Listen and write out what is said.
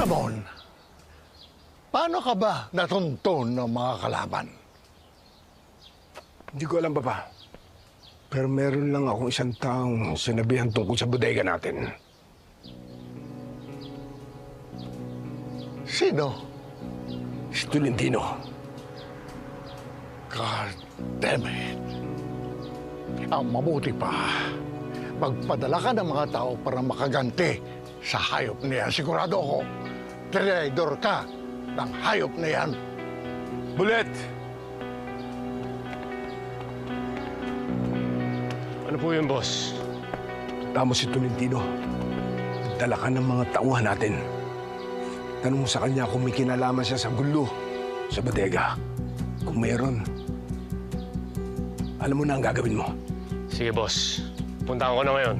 Ramon, paano ka ba natunton ng mga kalaban? Hindi ko alam, Papa. Pero meron lang akong isang taong sinabihan tungkol sa bodega natin. Sino? Si Tolentino. God damn it. Ang mabuti pa, magpadala ka ng mga tao para makaganti sa hayop na yan. Sigurado ako, traidor ka ng hayop na yan. Bullet! Ano po yun, boss? Tama si Tolentino. Dala ka ng mga tauhan natin. Tanong mo sa kanya kung may kinalaman siya sa gulo sa bodega. Kung meron, alam mo na ang gagawin mo. Sige, boss. Puntahan ko na ngayon.